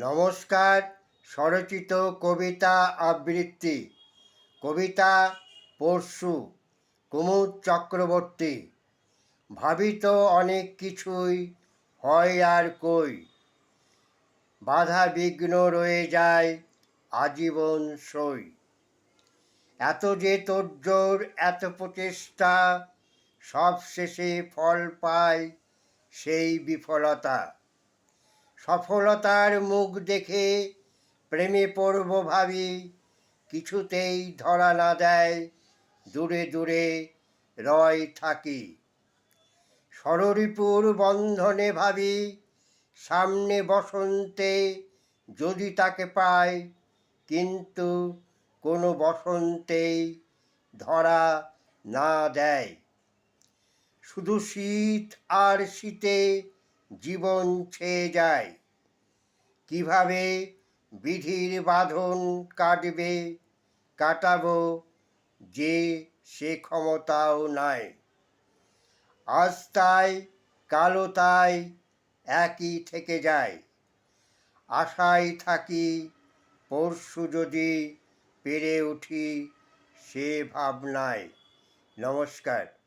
নমস্কার, স্বরচিত কবিতা আবৃত্তি। কবিতা পরশু, কুমুদ চক্রবর্তী। ভাবিত অনেক কিছুই হয় আর কই। বাধা বিঘ্ন রয়ে যায়, আজীবন সই। এত যে তোড়জোড় এত প্রচেষ্টা সব শেষে ফল পায় সেই বিফলতা। সফলতার মুখ দেখে প্রেমে পড়ব ভাবি, কিছুতেই ধরা না দেয়, দূরে দূরে রয় থাকি। ষড়রিপুর বন্ধনে ভাবি, সামনে বসন্তে যদি তাকে পাই, কিন্তু কোনো বসন্তেই ধরা না দেয়। শুধু শীত আর শীতে জীবন ছেয়ে যায়। কীভাবে বিধির বাঁধন কাটবে, কাটাবো যে সে ক্ষমতাও নাই। আজ তাই কালো তাই একই থেকে যায়। আশায় থাকি, পরশু যদি পেরে উঠি সে ভাবনায়। নমস্কার।